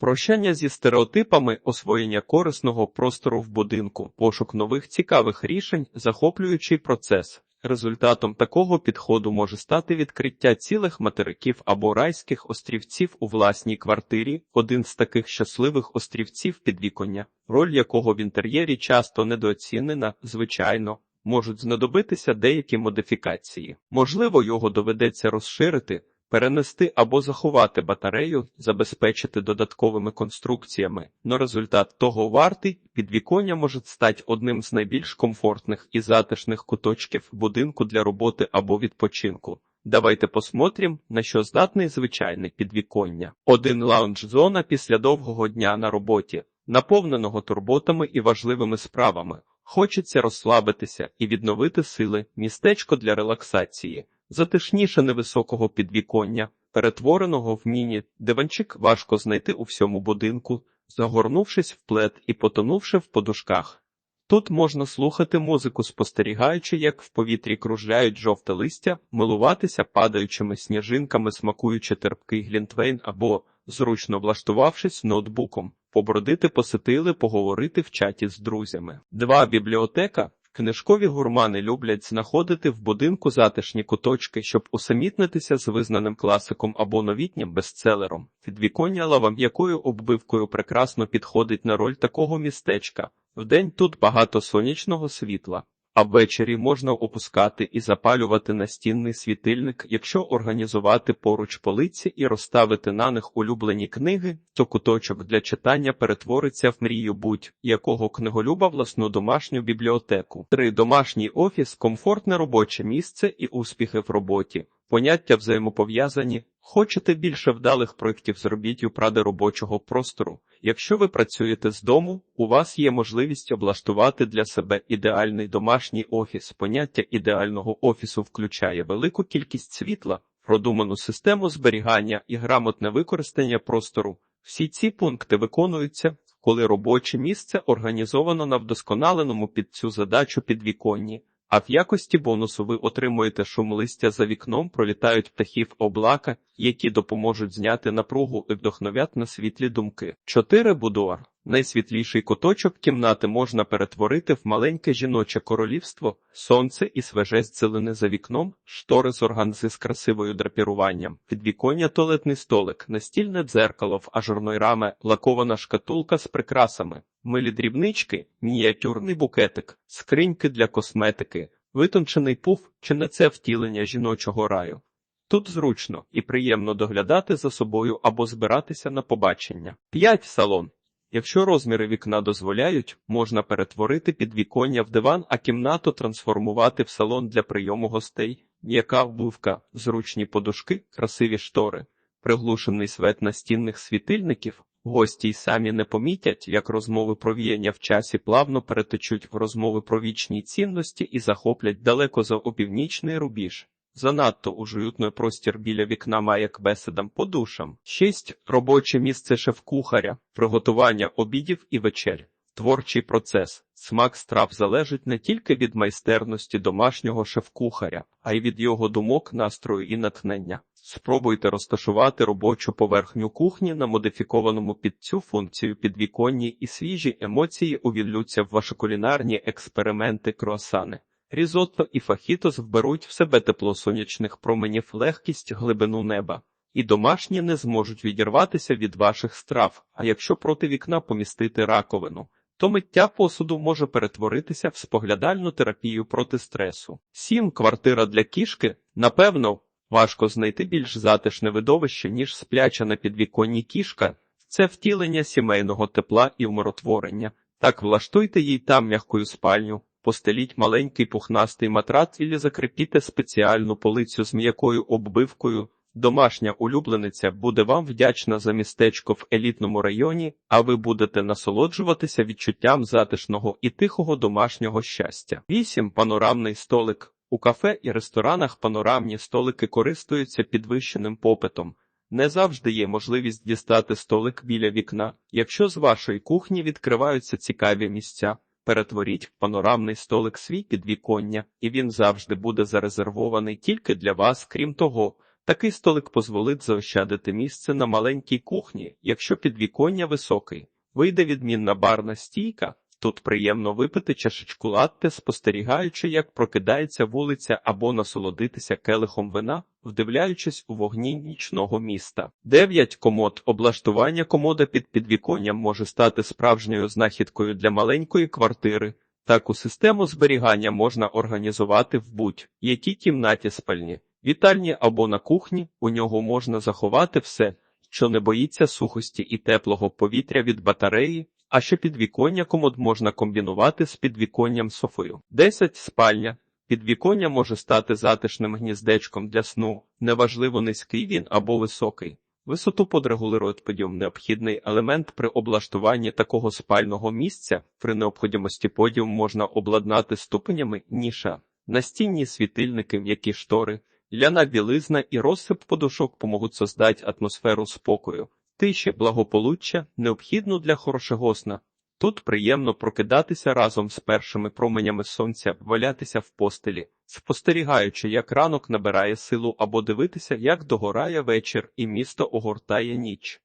Прощання зі стереотипами, освоєння корисного простору в будинку, пошук нових цікавих рішень, захоплюючий процес. Результатом такого підходу може стати відкриття цілих материків або райських острівців у власній квартирі, один з таких щасливих острівців підвіконня, роль якого в інтер'єрі часто недооцінена, звичайно. Можуть знадобитися деякі модифікації. Можливо, його доведеться розширити, перенести або заховати батарею, забезпечити додатковими конструкціями, но результат того вартий, підвіконня може стати одним з найбільш комфортних і затишних куточків будинку для роботи або відпочинку. Давайте посмотрим, на що здатний звичайне підвіконня. Один лаунж-зона після довгого дня на роботі, наповненого турботами і важливими справами. Хочеться розслабитися і відновити сили, містечко для релаксації затишніше невисокого підвіконня, перетвореного в міні, диванчик важко знайти у всьому будинку, загорнувшись в плед і потонувши в подушках. Тут можна слухати музику, спостерігаючи, як в повітрі кружляють жовте листя, милуватися падаючими сніжинками, смакуючи терпкий глінтвейн або, зручно влаштувавшись ноутбуком, побродити посетили, поговорити в чаті з друзями. Два бібліотека. Книжкові гурмани люблять знаходити в будинку затишні куточки, щоб усамітнитися з визнаним класиком або новітнім бестселером. Підвіконня лава м'якою оббивкою прекрасно підходить на роль такого містечка. Вдень тут багато сонячного світла, а ввечері можна опускати і запалювати настінний світильник, якщо організувати поруч полиці і розставити на них улюблені книги, то куточок для читання перетвориться в мрію будь-якого книголюба власну домашню бібліотеку. Три домашній офіс, комфортне робоче місце і успіхи в роботі. Поняття взаємопов'язані. Хочете більше вдалих проєктів, зробіть у пради робочого простору. Якщо ви працюєте з дому, у вас є можливість облаштувати для себе ідеальний домашній офіс. Поняття ідеального офісу включає велику кількість світла, продуману систему зберігання і грамотне використання простору. Всі ці пункти виконуються, коли робоче місце організовано на вдосконаленому під цю задачу підвіконні. А в якості бонусу ви отримуєте шум листя за вікном, пролітають птахів облака, які допоможуть зняти напругу і вдохновять на світлі думки. 4. будуар. Найсвітліший куточок кімнати можна перетворити в маленьке жіноче королівство, сонце і свеже зцелене за вікном, штори з органзи з красивою драпіруванням, підвіконня туалетний столик, настільне дзеркало в ажурної рами, лакована шкатулка з прикрасами, милі дрібнички, мініатюрний букетик, скриньки для косметики, витончений пуф чи не це втілення жіночого раю. Тут зручно і приємно доглядати за собою або збиратися на побачення. 5. салон. Якщо розміри вікна дозволяють, можна перетворити підвіконня в диван, а кімнату трансформувати в салон для прийому гостей, м'яка вбивка, зручні подушки, красиві штори, приглушений свет настінних світильників. Гості й самі не помітять, як розмови про віяння в часі плавно перетечуть в розмови про вічні цінності і захоплять далеко за опівнічний рубіж. Занадто ужуютний простір біля вікна має к беседам по душам. 6. робоче місце шеф-кухаря, приготування обідів і вечер. Творчий процес. Смак страв залежить не тільки від майстерності домашнього шеф-кухаря, а й від його думок, настрою і натхнення. Спробуйте розташувати робочу поверхню кухні на модифікованому під цю функцію підвіконні і свіжі емоції увіллються в ваші кулінарні експерименти круасани. Різотто і фахітос вберуть в себе тепло сонячних променів легкість глибину неба, і домашні не зможуть відірватися від ваших страв, а якщо проти вікна помістити раковину, то миття посуду може перетворитися в споглядальну терапію проти стресу. 7. квартира для кішки, напевно, важко знайти більш затишне видовище, ніж спляча на підвіконні кішка, це втілення сімейного тепла і умиротворення. Так влаштуйте їй там м'якою спальню. Постеліть маленький пухнастий матрац і закріпіте спеціальну полицю з м'якою оббивкою. Домашня улюблениця буде вам вдячна за містечко в елітному районі, а ви будете насолоджуватися відчуттям затишного і тихого домашнього щастя. 8. панорамний столик. У кафе і ресторанах панорамні столики користуються підвищеним попитом. Не завжди є можливість дістати столик біля вікна, якщо з вашої кухні відкриваються цікаві місця. Перетворіть в панорамний столик свій підвіконня, і він завжди буде зарезервований тільки для вас. Крім того, Такий столик дозволить заощадити місце на маленькій кухні, якщо підвіконня високий. Вийде відмінна барна стійка. Тут приємно випити чашечку латте, спостерігаючи, як прокидається вулиця, або насолодитися келихом вина, вдивляючись у вогні нічного міста. 9. комод. Облаштування комода під підвіконням може стати справжньою знахідкою для маленької квартири. Таку систему зберігання можна організувати в будь-якій кімнаті спальні, вітальні або на кухні. У нього можна заховати все, що не боїться сухості і теплого повітря від батареї. А ще підвіконня комод можна комбінувати з підвіконням софою. 10. спальня. Підвіконня може стати затишним гніздечком для сну, неважливо низький він або високий. Висоту подрегулирують подіум необхідний елемент при облаштуванні такого спального місця. При необхідності подіум можна обладнати ступенями ніша, настінні світильники, м'які штори, ляна білизна і розсип подушок помогуть создати атмосферу спокою, тиші, благополуччя, необхідну для хорошого сна. Тут приємно прокидатися разом з першими променями сонця, валятися в постелі, спостерігаючи, як ранок набирає силу або дивитися, як догорає вечір і місто огортає ніч.